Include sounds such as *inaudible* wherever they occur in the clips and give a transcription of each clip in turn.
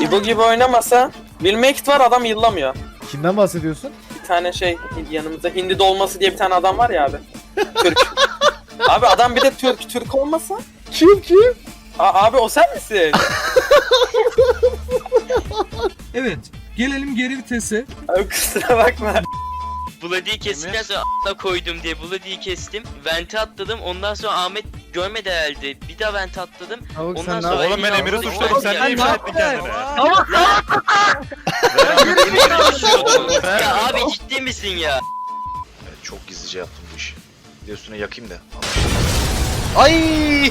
İbo gibi oynamasa Wilmekit var adam yıllamıyor. Kimden bahsediyorsun? Bir tane şey yanımızda hindi dolması diye bir tane adam var ya abi. Türk. *laughs* abi adam bir de Türk. Türk olmasa? Kim kim? A- abi o sen misin? *laughs* Evet. Gelelim geri vitese. Abi kusura bakma. Bloody'yi kestikten sonra koydum diye Bloody'yi kestim. Vente atladım. Ondan sonra Ahmet görmedi herhalde. Bir daha vente atladım. Tavuk Ondan sen sonra? Oğlum ben Emir'i suçladım sen niye ifşa ya, ettin kendini? ya abi ciddi misin ya? Çok gizlice yaptım bu işi. Bir de üstüne yakayım da. Ay! *laughs*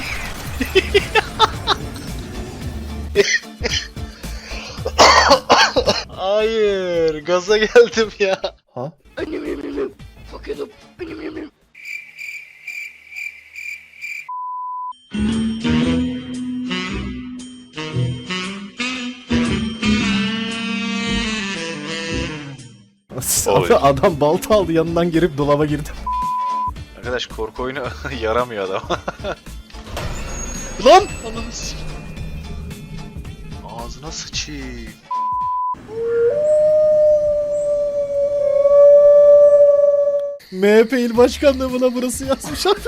Hayır, gaza geldim ya. Ha? Abi adam balta aldı yanından girip dolaba girdi. Arkadaş korku oyunu *laughs* yaramıyor adam. Lan! Ananı Ağzına sıçayım. MHP il başkanlığına burası yazmış abi.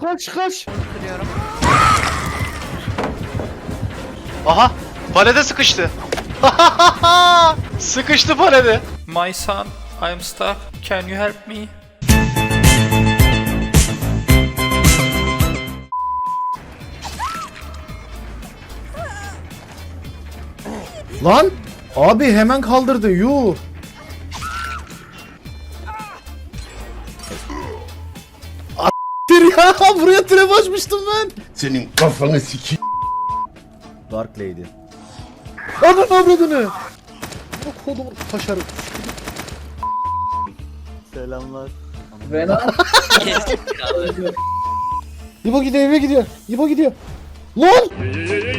kaç kaç. Aha! Palede sıkıştı. *laughs* sıkıştı palede. My son, I'm stuck. Can you help me? Lan abi hemen kaldırdı yuh. A**tir ya *laughs* buraya trap açmıştım ben. Senin kafanı siki. Dark Lady. Ananı avradını. Bu kodum taşarım. Kestik *laughs* kaldı. İbo gidiyor eve gidiyor. İbo gidiyor. Lan! *laughs*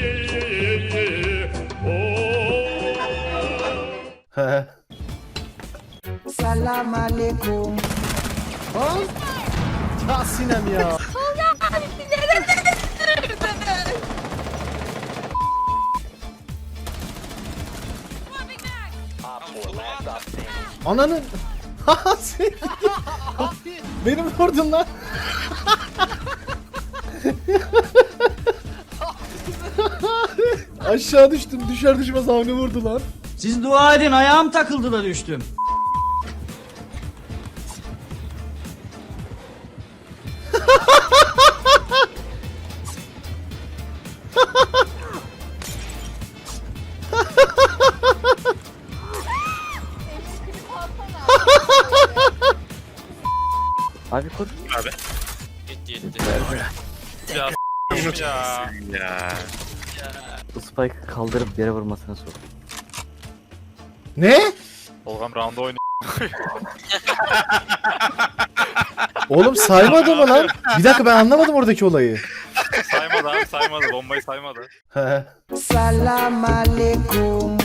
Salam alaikum. Lan! Ya Sinem ya. Ananın. Haha *laughs* sen. Benim vurdun lan. *laughs* Aşağı düştüm. Düşer düşmez avni vurdu lan. Siz dua edin ayağım takıldı da düştüm. Gitti gitti. Ya ya. Spike kaldırıp yere vurmasına sor. Ne? Olgam round'da oynuyor. *laughs* Oğlum saymadı mı lan? Bir dakika ben anlamadım oradaki olayı. saymadı abi saymadı. Bombayı saymadı. He. Salam alaikum.